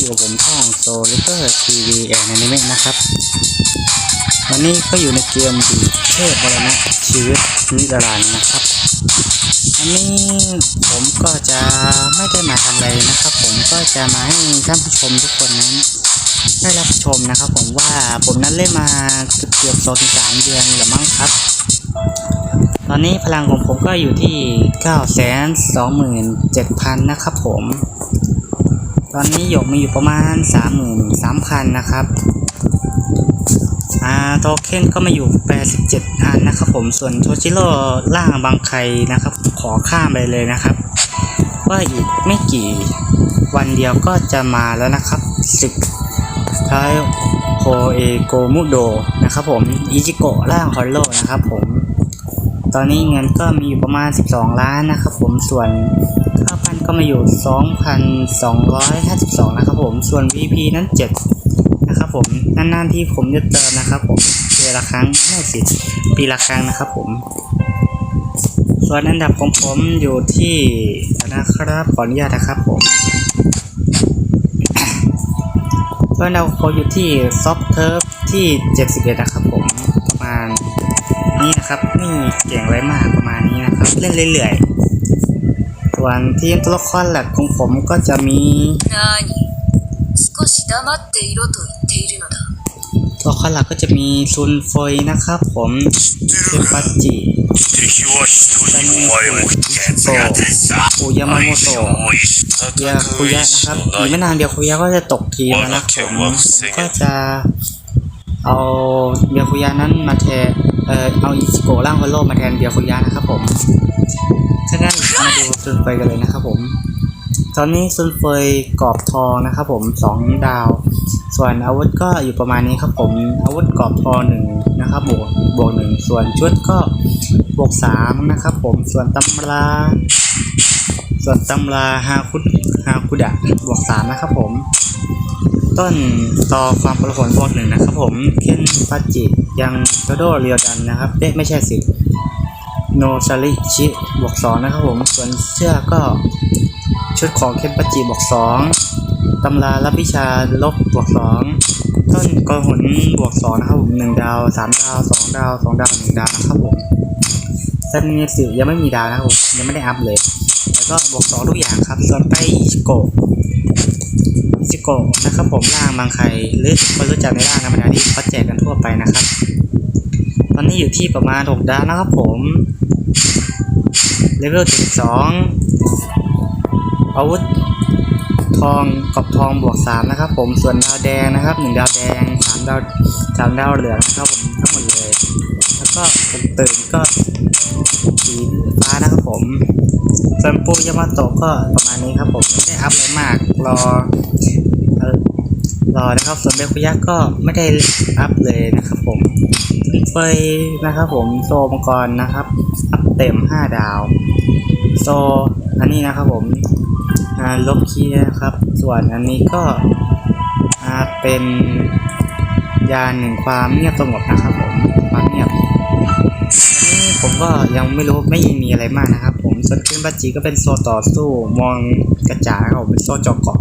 อยู่กับผมช่องโซลิเตอร์ทีวีแอนนิเมะนะครับ วันนี้ก็อยู่ในเกมดีเทพบรณะชีวิตนิรันดร์นะครับวันนี้ผมก็จะไม่ได้มาทำอะไรนะครับ ผมก็จะมาให้ท่านผู้ชมทุกคนนั้น ได้รับชมนะครับ ผมว่าผมนั้นเล่นมาเกือบสองสามเดือนหรือมั้งครับ ตอนนี้พลังของผมก็อยู่ที่9 2 7 0 0 0นะครับผม ตอนนี้หยกมีอยู่ประมาณ33,000นะครับ อ่าโทเค็นก็มาอยู่ 87 อันนะครับผม ส่วนโทชิโร่ล่างบางใครนะครับ ขอข้ามไปเลยนะครับ ว่าอีกไม่กี่วันเดียวก็จะมาแล้วนะครับศึกท้ายโฮเอโกมุโดนะครับผม อิจิโกะล่างฮอลโลนะครับผม ตอนนี้เงินก็มีอยู่ประมาณ 12 ล้านนะครับผมส่วนค่าพันก็มาอยู่ 2,252 นะครับผมส่วน VP นั้น 7 นะครับผมนานๆที่ผมจะเติมนะครับผมเดือนละครั้งไม่สิปีละครั้งนะครับผม ส่วนอันดับของผมอยู่ที่นะครับขออนุญาตนะครับผมส่วนอันดับขออยู่ที่ซอฟเทิร์ฟที่ 71 นะครับผมประมาณ นี่นะครับนี่เก่งไว้มากประมาณนี้นะครับ เล่นเรื่อยๆส่วนทีมตัวละครหลักของผมก็จะมีตัวละครหลักก็จะมีซุนฟอยนะครับผมเซปัจิซันมโตะคุยามาโมโตะยาคุยะนะครับอีกไม่นานเดียวคุยะก็จะตกทีมนะครับผมก็จะ เอาเบียคุยะนั้นมาแทนเอ่อเอาอิจิโกะร่างวอลโลมาแทนเบียคุยะนะครับผมถ้างั้นมาดูซุนเฟยกันเลยนะครับผม ตอนนี้ซุนเฟยกรอบทองนะครับผมสองดาว ส่วนอาวุธก็อยู่ประมาณนี้ครับผม อาวุธกรอบทองหนึ่งนะครับบวกบวกหนึ่งส่วนชุดก็บวกสามนะครับผม ส่วนตำรา ส่วนตำราฮาคุดฮาคุดะบวกสามนะครับผม ต้นต่อความประหลบวกหนึ่งนะครับผมเคนปาจิยังโดโดเรียวดันนะครับเอ๊ะไม่ใช่สิโนซาริชิบวกสองนะครับผมส่วนเสื้อก็ชุดของเคนปาจิบวกสองตำรารับวิชาลบบวกสองต้นกระหุนบวกสองนะครับผมหนึ่งดาวสามดาวสองดาวสองดาวหนึ่งดาวนะครับผมเซนเนสึยังไม่มีดาวนะครับผมยังไม่ได้อัพเลย แล้วก็บวกสองทุกอย่างครับ ส่วนไปอิชโกะอิชิโกะนะครับผมร่างบางใครหรือคนรู้จักในร่างธรรมดาที่เขาแจกกันทั่วไปนะครับ ตอนนี้อยู่ที่ประมาณหกดาวนะครับผมเลเวลเจ็ดสอาวุธทองกับทองบวกสามนะครับผมส่วนดาวแดงนะครับหนึ่งดาวแดงสามดาวสามดาวเหลืองนะครับผมทั้งหมดเลย แล้วก็ตื่นก็สีฟ้านะครับผมส่วนปูยามาโตก็ประมาณนี้ครับผมไม่ได้อัพอะไรมากรอ รอนะครับ ส่วนเบคุยะก็ไม่ได้อัพเลยนะครับผมเฟยนะครับผมโซมังกรนะครับ อัพเต็ม 5 ดาว โซอันนี้นะครับผมลบคีย์นะครับ ส่วนอันนี้ก็เป็นยานหนึ่งความเงียบสงบนะครับผมความเงียบอันนี้ผมก็ยังไม่รู้ไม่มีอะไรมากนะครับ ผมส่วนขึ้นบัจจีก็เป็นโซต่อสู้มองกระจายครับผมเป็นโซจอกเกาะ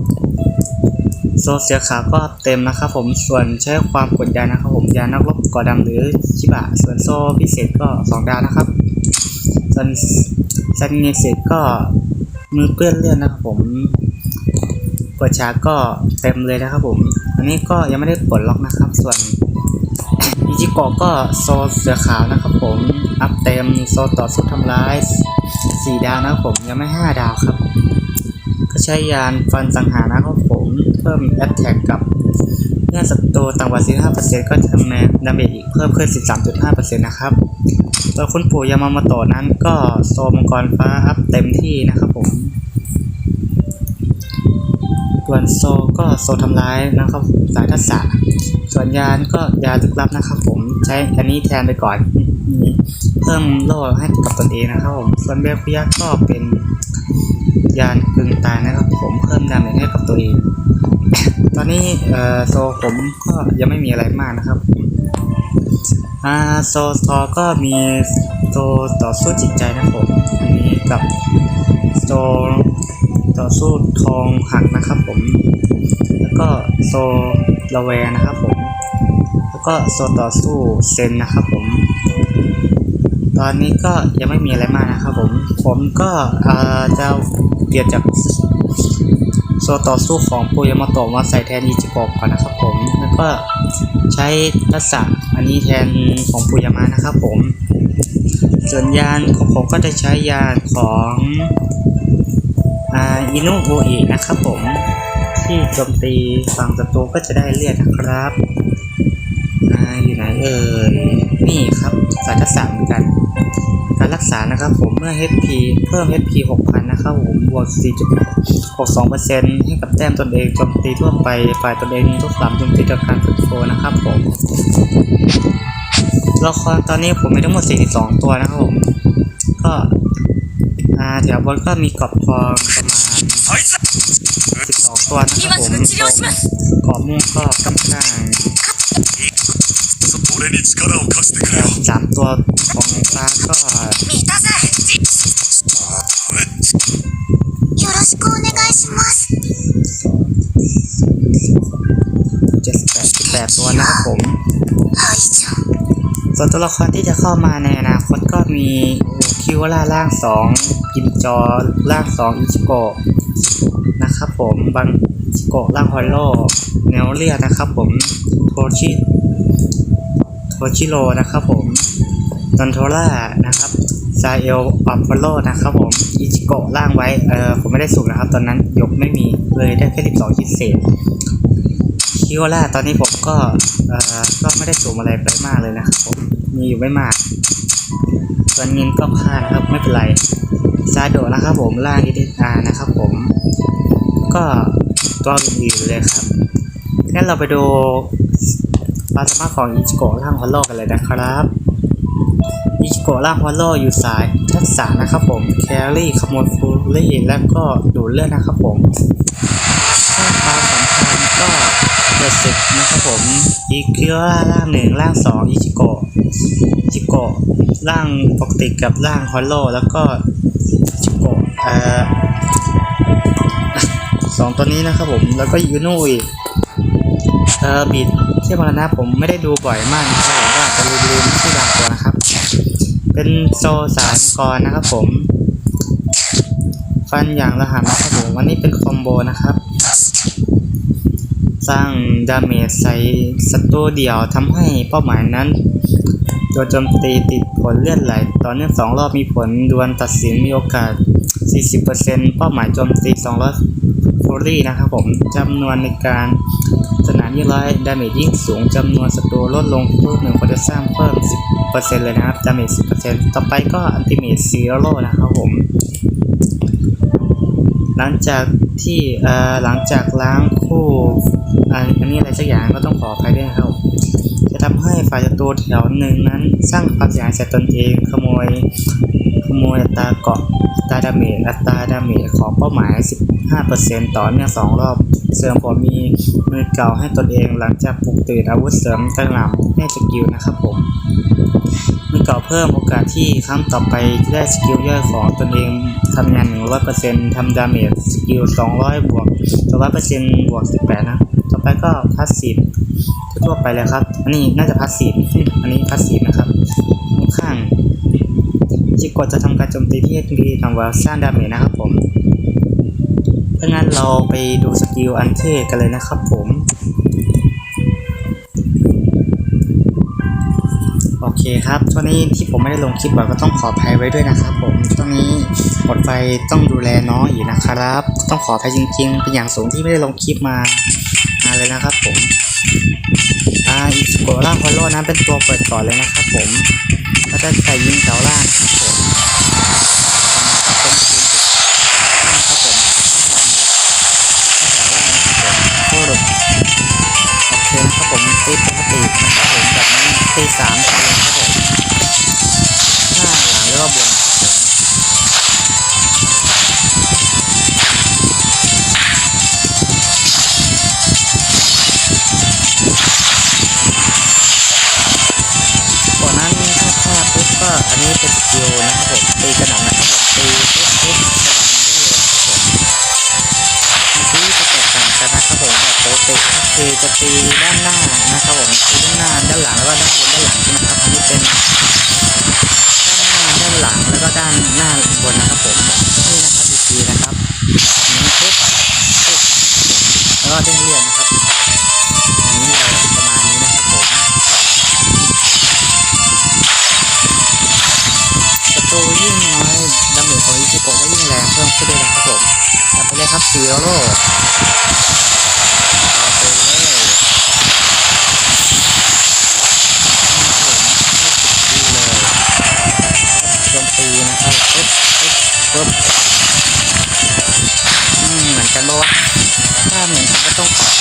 โซเสียขาก็เต็มนะครับผมส่วนใช้ความกดดันะครับผมยานักรบกอดำหรือชิบะ ส่วนโซพิเศษก็สองดาวนะครับ ส่วนซันเนเซก็มือเปื้อนเลือดนะครับผมกดชาก็เต็มเลยนะครับผม อันนี้ก็ยังไม่ได้ปลดล็อกนะครับ ส่วนอิจิโกะก็โซเสือขาวนะครับผม อัพเต็มโซต่อสู้ทำร้ายสี่ดาวนะครับผมยังไม่ห้าดาวครับ ก็ใช้ยานฟันสังหารนะครับผม พิ่มแอตแทกกับเมื่อศัตรูต่ำกว่า 15%ก็ทำแมดาเมจอีกเพิ่มขึ้น 13.5%นะครับตัวคุณปู่ยามาโมโตะนั้นก็โซมังกรฟ้าอัพเต็มที่นะครับผมส่วนโซก็โซทำร้ายนะครับสายทักษะส่วนยานก็ยาลึกลับนะครับผมใช้อันนี้แทนไปก่อน เพิ่มโล่ให้กับตนเองนะครับผมส่วนเบลคุยักก็เป็น ยานกึ่งตายนะครับ ผมเพิ่มดาเมจให้กับตัวเอง ตอนนี้เอ่อโซผมก็ยังไม่มีอะไรมากนะครับโซทอก็มีโซต่อสู้จิตใจนะครับผมอันนี้กับโซต่อสู้ทองหักนะครับ ผม แล้วก็โซลาเวนะครับผม แล้วก็โซต่อสู้เซนนะครับผมตอนนี้ก็ยังไม่มีอะไรมากนะครับผม ผมก็เอ่อจะ เปลี่ยนจากโซต่อสู้ของปุยามาโตะมาใส่แทนอิจิโกะก่อนนะครับผมแล้วก็ใช้ทักษะอันนี้แทนของปุยามะนะครับผม ส่วนยานของผมก็จะใช้ยานของอินุโออินะครับผม ที่โจมตีฝั่งศัตรูก็จะได้เลือดนะครับออยู่ไหนเอ่ยนี่ครับ ษาทักษะเหมือนกัน การรักษานะครับผมเมื่อ HP เพิ่ม HP 6,000 นะครับผมบวก 4.62%ให้กับแต้มตนเองโจมตีทั่วไปฝ่ายตนเองทุกสามโจมตีจากการฝึกโฟนะครับผมละครตอนนี้ผมมีทั้งหมด 42 ตัวนะครับผม ก็แถวบนก็มีกรอบทองประมาณ 12 ตัวนะครับผมกรอบม่วงก็กำลัง าง 俺に力を貸してくれよ สามตัวของฟ้าก็ 見たぜよろしくお願いします78 18ตัวนะครับผม 排除 ส่วนตัวละครที่จะเข้ามาในอนาคตก็มีคิวล่าร่างสองกิมจอร่างสองอิชิโกะนะครับผมบังอิชิโกะร่างฮอลโลเนลเลียนะครับผมโทชิ โทชิโรนะครับผมดอนโทล่านะครับซาเอลอัพโลนะครับผมอิชิโกะร่างไว้เออผมไม่ได้สุ่มนะครับ ตอนนั้นยกไม่มีเลยได้แค่12ชิ้นเศษคิโอล่าตอนนี้ผมก็เอ่อก็ไม่ได้สูงอะไรไปมากเลยนะครับผมมีอยู่ไม่มาก ส่วนเงินก็พลาดนะครับไม่เป็นไรซาโดะนะครับผมล่างอีเดอานะครับผม ก็ตัวอื่นๆเลยครับงั้นเราไปดู ควาสมาของอิจิโกะร่างฮอลโลกันเลยนะครับอิจิโกะร่างฮอลโลอยู่สายทักษะนะครับผมแครี่ขโมยฟูรี่แล้วก็ดูดเลือดนะครับผมข้อความสำคัญก็เจ็ดสิบนะครับผมอีคิวร่างหนึ่งร่างสองอิจิโกะอิจิโกะร่างปกติกับร่างฮอลโลแล้วก็อิจิโกะเอ่อสองตัวนี้นะครับผมแล้วก็ยูโนอีก เออบีดเทียบมรณะผมไม่ได้ดูบ่อยมากนะครับผมก็อาจจะลืมๆชื่อบางตัวนะครับ เป็นโซสารกรนะครับผม ฟันอย่างละหันนะครับผมวันนี้เป็นคอมโบนะครับ สร้างดาเมจใส่ศัตรูเดียวทำให้เป้าหมายนั้นโดนโจมตีติดผลเลือดไหลตอเนื่องสองรอบมีผลดวลตัดสินมีโอกาส 40%เป้าหมายโจมตี200ฟูรี่นะครับผมจำนวนในการามยิ่งร้อยดาเมจยิ่งสูงจำนวนศัตรูลดลงทุกหนึ่งโพเทสซัมเพิ่ม 10%เลยนะครับดาเมจ10%ต่อไปก็อันติเมทซีโร่นะครับผม หลังจากที่เอ่อหลังจากล้างคู่อันนี้อะไรสักอย่างก็ต้องขออภัยด้วยนะครับจะทำให้ฝ่ายศัตรูแถวหนึ่งนั้น สร้างความเสียหายใส่ตนเองขโมย ขโมยอัตราเกาะอัตราดาเมจอัตราดาเมจของเป้าหมาย 15%ต่อเนื่องสองรอบ เสริมผมมีมือเก่าให้ตนเองหลังจากปลุกตื่นอาวุธเสริมกระหล่ำให้สกิลนะครับผมมือเก่าเพิ่มโอกาสที่ครั้งต่อไปจะได้สกิลย่อยของตนเองทำงาน 100%ทำดาเมจสกิล 200 บวก100%บวก 18 นะ ต่อไปก็พาสซีฟทั่วไปเลยครับ อันนี้น่าจะพาสซีฟอันนี้พาสซีฟนะครับ ๆจิโกะจะทำการโจมตีที่ดีทำว่าสร้างดาเมจนะครับผมถ้างั้นเราไปดูสกิลอันเท่กันเลยนะครับผม โอเคครับช่วงนี้ที่ผมไม่ได้ลงคลิปบ่อยก็ต้องขออภัยไว้ด้วยนะครับผมช่วงนี้หมดไฟต้องดูแลน้องอีกนะครับ ต้องขออภัยจริง ๆ เป็นอย่างสูงที่ไม่ได้ลงคลิปมานาเลยนะครับผมอ่าอิสโกล่าฮอลโลนั้นเป็นตัวเปิดก่อนเลยนะครับผม ก็จะใส่ยิงเสาล่าง ตีกระหน่ำนะครับผมตีปุ๊บปุ๊บกระหน่ำได้เลยนะครับผมตีจะแตกต่างกันนะครับผมแบบปกติก็คือจะตีด้านหน้านะครับผมตีด้านหน้าด้านหลังแล้วก็ด้านบนด้านหลังใช่ไหมครับอันนี้เป็นด้านหน้าด้านหลังแล้วก็ด้านหน้าบนนะครับผมนี่นะครับอีกทีนะครับนี้ปุ๊บปุ๊บแล้วก็เด้งเลื่อนนะครับ ยครับซีโร่เอาไปเลยนี่ผมไม่ติมตีนะครับปึ๊บปึ๊บปึ๊บอืมเหมือนกันปะวะถ้าเหมือนกันก็ต้องขอ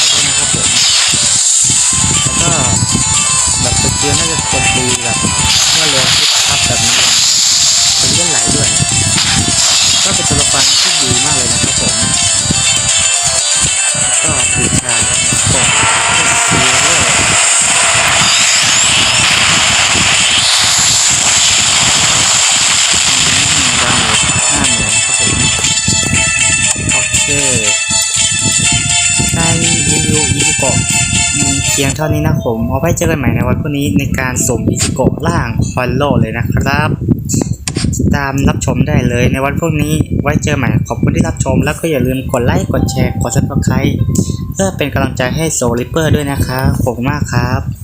พียงเท่านี้นะผมเอาไว้เจอกันใหม่ในวันพรุ่งนี้ในการสมอีจิโกะล่างคอลโลเลยนะครับ ตามรับชมได้เลยในวันพรุ่งนี้ไว้เจอใหม่ขอบคุณที่รับชม แล้วก็อย่าลืมกดไลค์กดแชร์กดซับสไครต์เพื่อเป็นกำลังใจให้โซลิเปอร์ด้วยนะครับขอบคุณมากครับ